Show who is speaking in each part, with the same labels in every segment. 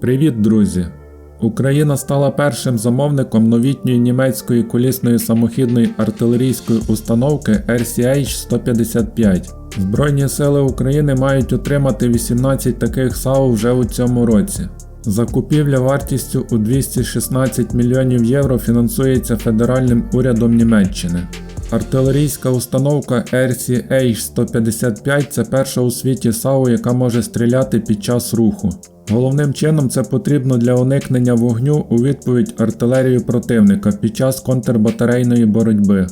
Speaker 1: Привіт, друзі! Україна стала першим замовником новітньої німецької колісної самохідної артилерійської установки RCH-155. Збройні сили України мають отримати 18 таких САУ вже у цьому році. Закупівля вартістю у 216 мільйонів євро фінансується федеральним урядом Німеччини. Артилерійська установка RCH-155 це перша у світі САУ, яка може стріляти під час руху. Головним чином це потрібно для уникнення вогню у відповідь артилерії противника під час контрбатарейної боротьби.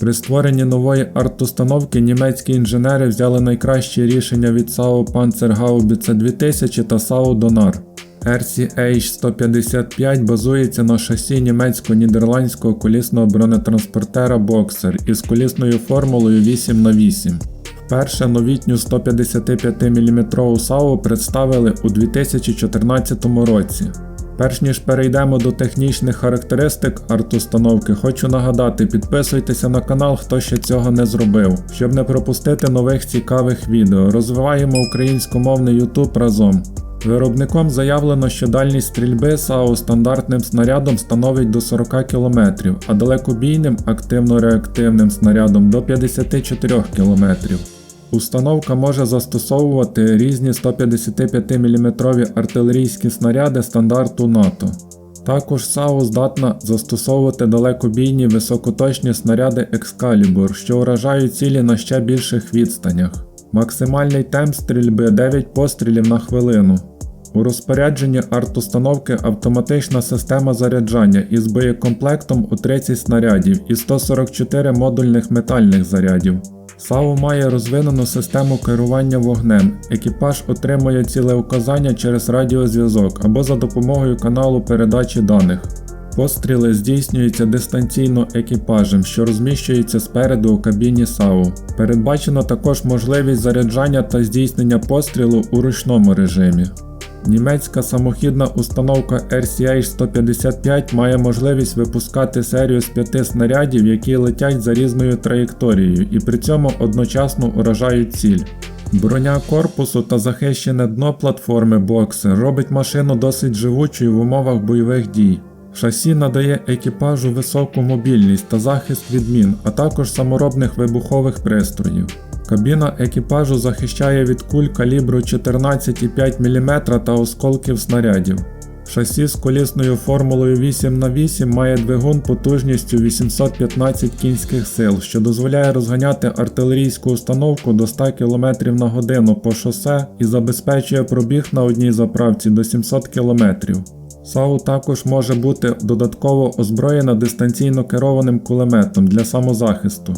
Speaker 1: При створенні нової артустановки німецькі інженери взяли найкращі рішення від САУ Panzerhaubitze 2000 та САУ Donar. RCH-155 базується на шасі німецько-нідерландського колісного бронетранспортера Boxer із колісною формулою 8х8. Перше новітню 155 мм САУ представили у 2014 році. Перш ніж перейдемо до технічних характеристик арт-установки, хочу нагадати, підписуйтеся на канал, хто ще цього не зробив, щоб не пропустити нових цікавих відео. Розвиваємо українськомовний YouTube разом. Виробником заявлено, що дальність стрільби САУ стандартним снарядом становить до 40 км, а далекобійним активно-реактивним снарядом до 54 км. Установка може застосовувати різні 155 мм артилерійські снаряди стандарту НАТО. Також САУ здатна застосовувати далекобійні високоточні снаряди Excalibur, що уражають цілі на ще більших відстанях. Максимальний темп стрільби 9 пострілів на хвилину. У розпорядженні арт-установки автоматична система заряджання із боєкомплектом у 30 снарядів і 144 модульних метальних зарядів. САУ має розвинену систему керування вогнем. Екіпаж отримує цілеуказання через радіозв'язок або за допомогою каналу передачі даних. Постріли здійснюються дистанційно екіпажем, що розміщується спереду у кабіні САУ. Передбачено також можливість заряджання та здійснення пострілу у ручному режимі. Німецька самохідна установка RCH-155 має можливість випускати серію з п'яти снарядів, які летять за різною траєкторією і при цьому одночасно уражають ціль. Броня корпусу та захищене дно платформи боксер робить машину досить живучою в умовах бойових дій. Шасі надає екіпажу високу мобільність та захист від мін, а також саморобних вибухових пристроїв. Кабіна екіпажу захищає від куль калібру 14,5 мм та осколків снарядів. Шасі з колісною формулою 8х8 має двигун потужністю 815 кінських сил, що дозволяє розганяти артилерійську установку до 100 км на годину по шосе і забезпечує пробіг на одній заправці до 700 км. САУ також може бути додатково озброєна дистанційно керованим кулеметом для самозахисту.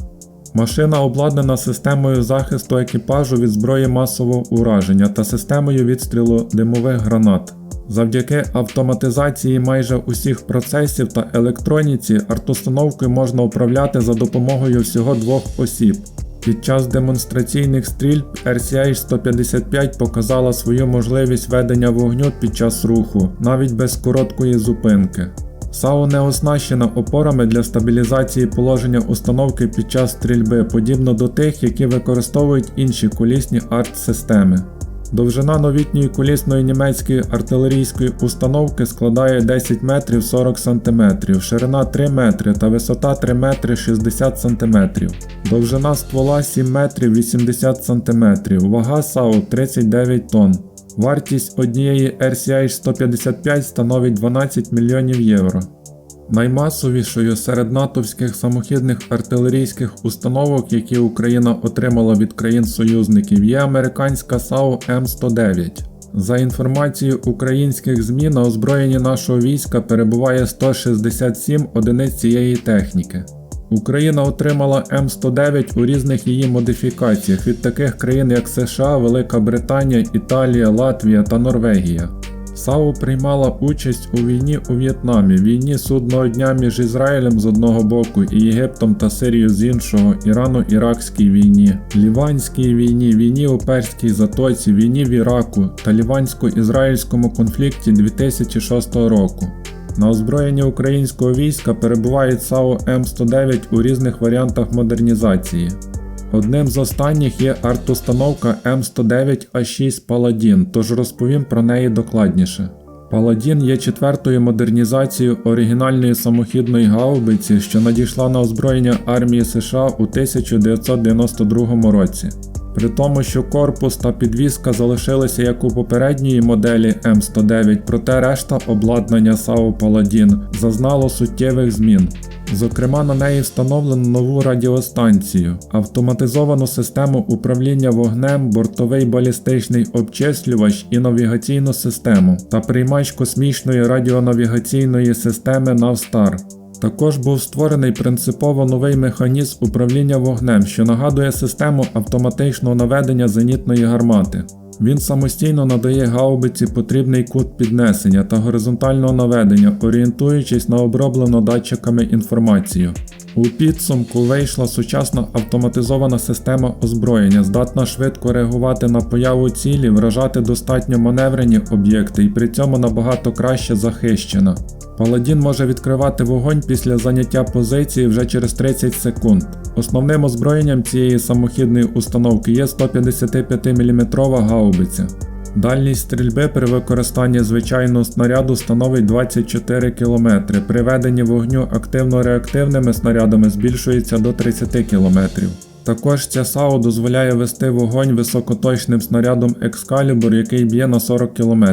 Speaker 1: Машина обладнана системою захисту екіпажу від зброї масового ураження та системою відстрілу димових гранат. Завдяки автоматизації майже усіх процесів та електроніці артустановкою можна управляти за допомогою всього двох осіб. Під час демонстраційних стрільб RCH-155 показала свою можливість ведення вогню під час руху, навіть без короткої зупинки. САУ не оснащена опорами для стабілізації положення установки під час стрільби, подібно до тих, які використовують інші колісні арт-системи. Довжина новітньої колісної німецької артилерійської установки складає 10 метрів 40 см, ширина 3 метри та висота 3 метри 60 см. Довжина ствола 7 метрів 80 см, вага САУ 39 тонн. Вартість однієї RCH-155 становить 12 мільйонів євро. Наймасовішою серед натовських самохідних артилерійських установок, які Україна отримала від країн-союзників, є американська САУ М109. За інформацією українських ЗМІ, на озброєнні нашого війська перебуває 167 одиниць цієї техніки. Україна отримала М109 у різних її модифікаціях від таких країн як США, Велика Британія, Італія, Латвія та Норвегія. САУ приймала участь у війні у В'єтнамі, війні судного дня між Ізраїлем з одного боку і Єгиптом та Сирією з іншого, Ірано-Іракській війні, Ліванській війні, війні у Перській Затоці, війні в Іраку та Лівансько-ізраїльському конфлікті 2006 року. На озброєнні українського війська перебувають САУ М109 у різних варіантах модернізації. Одним з останніх є артустановка М109А6 Paladin, тож розповім про неї докладніше. Паладін є четвертою модернізацією оригінальної самохідної гаубиці, що надійшла на озброєння армії США у 1992 році. При тому, що корпус та підвізка залишилися як у попередньої моделі М109, проте решта обладнання САУ Паладін зазнало суттєвих змін. Зокрема, на неї встановлено нову радіостанцію, автоматизовану систему управління вогнем, бортовий балістичний обчислювач і навігаційну систему та приймач космічної радіонавігаційної системи Навстар. Також був створений принципово новий механізм управління вогнем, що нагадує систему автоматичного наведення зенітної гармати. Він самостійно надає гаубиці потрібний кут піднесення та горизонтального наведення, орієнтуючись на оброблену датчиками інформацію. У підсумку вийшла сучасна автоматизована система озброєння, здатна швидко реагувати на появу цілі, вражати достатньо маневрені об'єкти і при цьому набагато краще захищена. Паладін може відкривати вогонь після заняття позиції вже через 30 секунд. Основним озброєнням цієї самохідної установки є 155 мм гаубиця. Дальність стрільби при використанні звичайного снаряду становить 24 км. При веденні вогню активно-реактивними снарядами збільшується до 30 км. Також ця САУ дозволяє вести вогонь високоточним снарядом Excalibur, який б'є на 40 км.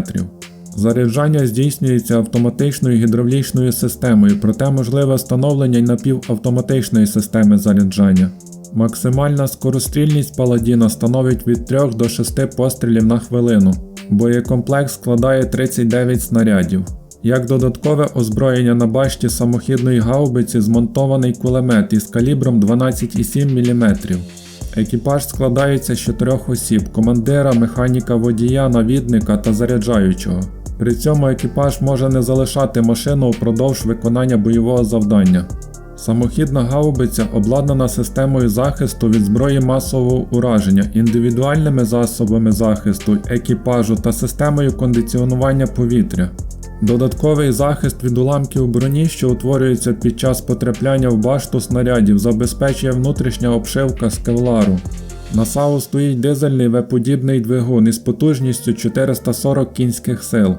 Speaker 1: Заряджання здійснюється автоматичною гідравлічною системою, проте можливе встановлення й напівавтоматичної системи заряджання. Максимальна скорострільність паладіна становить від 3 до 6 пострілів на хвилину. Боєкомплект складає 39 снарядів. Як додаткове озброєння на башті самохідної гаубиці змонтований кулемет із калібром 12,7 мм. Екіпаж складається з чотирьох осіб: командира, механіка водія, навідника та заряджаючого. При цьому екіпаж може не залишати машину упродовж виконання бойового завдання. Самохідна гаубиця обладнана системою захисту від зброї масового ураження, індивідуальними засобами захисту, екіпажу та системою кондиціонування повітря. Додатковий захист від уламків броні, що утворюється під час потрапляння в башту снарядів, забезпечує внутрішня обшивка з кевлару. На САУ стоїть дизельний V-подібний двигун із потужністю 440 кінських сил.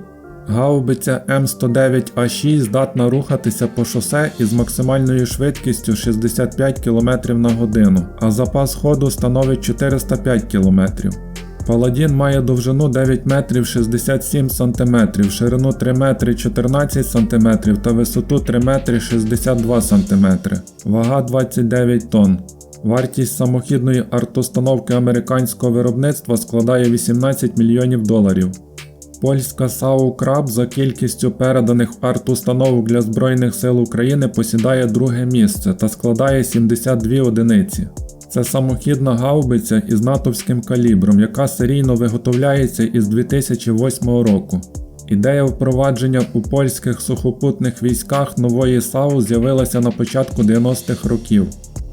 Speaker 1: Гаубиця М109А6 здатна рухатися по шосе із максимальною швидкістю 65 км на годину, а запас ходу становить 405 км. Паладін має довжину 9 метрів 67 см, ширину 3 метри 14 см та висоту 3 метри 62 см, вага 29 тонн. Вартість самохідної артустановки американського виробництва складає 18 мільйонів доларів. Польська САУ Краб за кількістю переданих арт-установок для Збройних сил України посідає друге місце та складає 72 одиниці. Це самохідна гаубиця із натовським калібром, яка серійно виготовляється із 2008 року. Ідея впровадження у польських сухопутних військах нової САУ з'явилася на початку 90-х років.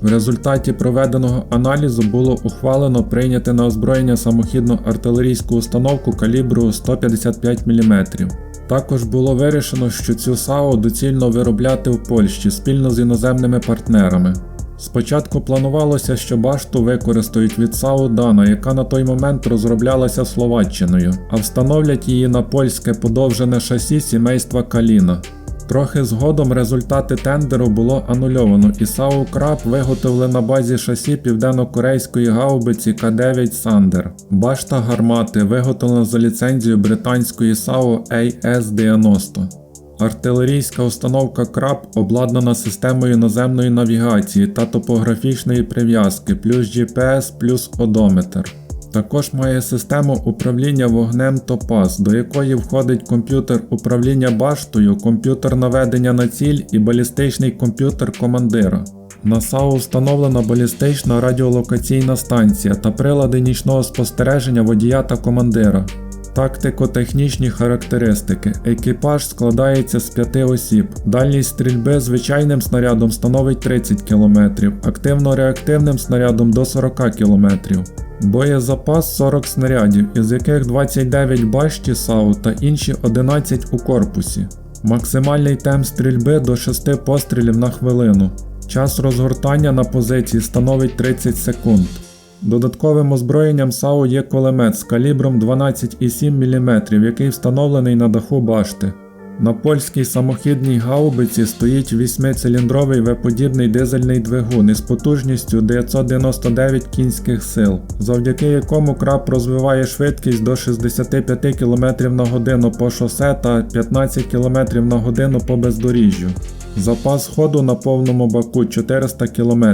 Speaker 1: В результаті проведеного аналізу було ухвалено прийняти на озброєння самохідну артилерійську установку калібру 155 мм. Також було вирішено, що цю САУ доцільно виробляти в Польщі спільно з іноземними партнерами. Спочатку планувалося, що башту використають від САУ Дана, яка на той момент розроблялася Словаччиною, а встановлять її на польське подовжене шасі сімейства Каліна. Трохи згодом результати тендеру було анульовано, і САУ Краб виготовили на базі шасі південно-корейської гаубиці К9 Сандер. Башта гармати виготовлена за ліцензією британської САУ AS-90. Артилерійська установка Краб обладнана системою наземної навігації та топографічної прив'язки, плюс GPS, плюс одометр. Також має систему управління вогнем Топаз, до якої входить комп'ютер управління баштою, комп'ютер наведення на ціль і балістичний комп'ютер командира. На САУ встановлена балістична радіолокаційна станція та прилади нічного спостереження водія та командира. Тактико-технічні характеристики. Екіпаж складається з 5 осіб. Дальність стрільби звичайним снарядом становить 30 км, активно-реактивним снарядом до 40 км. Боєзапас 40 снарядів, із яких 29 башті САУ та інші 11 у корпусі. Максимальний темп стрільби до 6 пострілів на хвилину. Час розгортання на позиції становить 30 секунд. Додатковим озброєнням САУ є кулемет з калібром 12,7 мм, який встановлений на даху башти. На польській самохідній гаубиці стоїть 8-циліндровий В-подібний дизельний двигун із потужністю 999 кінських сил, завдяки якому краб розвиває швидкість до 65 км на годину по шосе та 15 км на годину по бездоріжжю. Запас ходу на повному баку 400 км.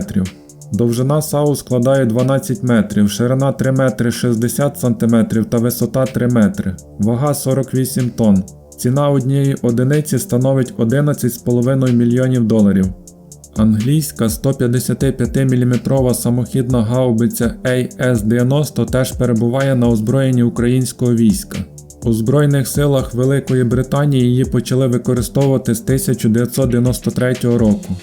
Speaker 1: Довжина САУ складає 12 метрів, ширина 3 метри 60 см та висота 3 метри, вага 48 тонн. Ціна однієї одиниці становить 11,5 мільйонів доларів. Англійська 155 мм самохідна гаубиця AS-90 теж перебуває на озброєнні українського війська. У Збройних силах Великої Британії її почали використовувати з 1993 року.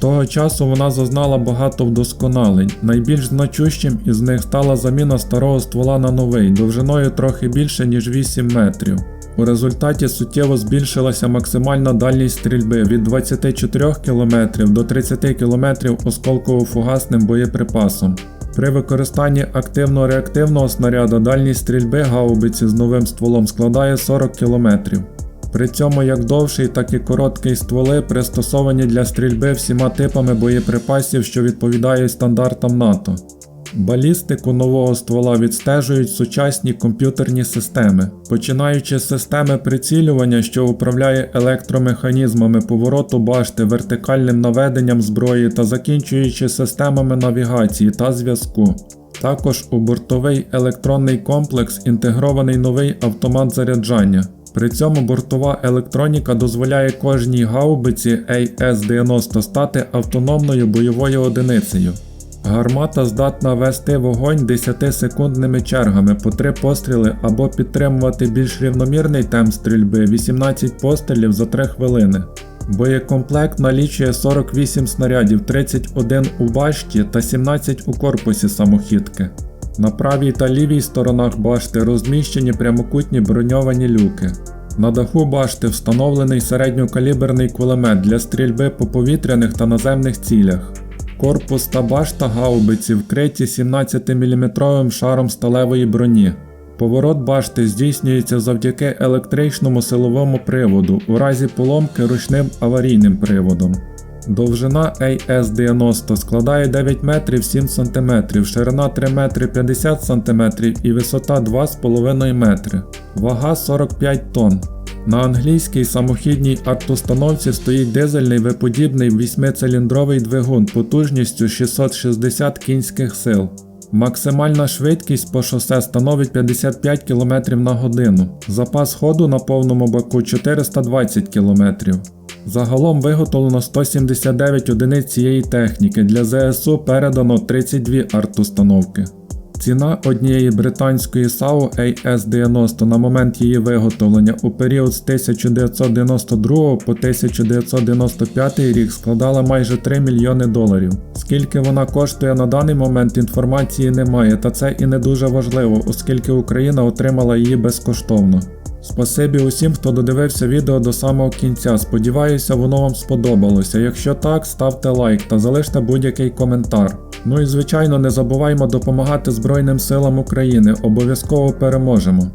Speaker 1: Того часу вона зазнала багато вдосконалень. Найбільш значущим із них стала заміна старого ствола на новий, довжиною трохи більше ніж 8 метрів. У результаті суттєво збільшилася максимальна дальність стрільби від 24 км до 30 км осколково-фугасним боєприпасом. При використанні активно-реактивного снаряда дальність стрільби гаубиці з новим стволом складає 40 км. При цьому як довший, так і короткий стволи пристосовані для стрільби всіма типами боєприпасів, що відповідають стандартам НАТО. Балістику нового ствола відстежують сучасні комп'ютерні системи, починаючи з системи прицілювання, що управляє електромеханізмами повороту башти, вертикальним наведенням зброї та закінчуючи системами навігації та зв'язку. Також у бортовий електронний комплекс інтегрований новий автомат заряджання. При цьому бортова електроніка дозволяє кожній гаубиці AS-90 стати автономною бойовою одиницею. Гармата здатна вести вогонь 10-секундними чергами по 3 постріли або підтримувати більш рівномірний темп стрільби 18 пострілів за 3 хвилини. Боєкомплект налічує 48 снарядів, 31 у башті та 17 у корпусі самохідки. На правій та лівій сторонах башти розміщені прямокутні броньовані люки. На даху башти встановлений середньокаліберний кулемет для стрільби по повітряних та наземних цілях. Корпус та башта гаубиці вкриті 17-мм шаром сталевої броні. Поворот башти здійснюється завдяки електричному силовому приводу, у разі поломки ручним аварійним приводом. Довжина AS-90 складає 9 метрів 7 см, ширина 3 метри 50 см і висота 2,5 метри, вага 45 тонн. На англійській самохідній артустановці стоїть дизельний виподібний 8-циліндровий двигун потужністю 660 кінських сил. Максимальна швидкість по шосе становить 55 км на годину. Запас ходу на повному баку 420 км. Загалом виготовлено 179 одиниць цієї техніки. Для ЗСУ передано 32 арт-установки. Ціна однієї британської САУ AS-90 на момент її виготовлення у період з 1992 по 1995 рік складала майже 3 мільйони доларів. Скільки вона коштує на даний момент інформації немає, та це і не дуже важливо, оскільки Україна отримала її безкоштовно. Спасибі усім, хто додивився відео до самого кінця. Сподіваюся, воно вам сподобалося. Якщо так, ставте лайк та залиште будь-який коментар. Ну і звичайно, не забуваймо допомагати Збройним силам України. Обов'язково переможемо.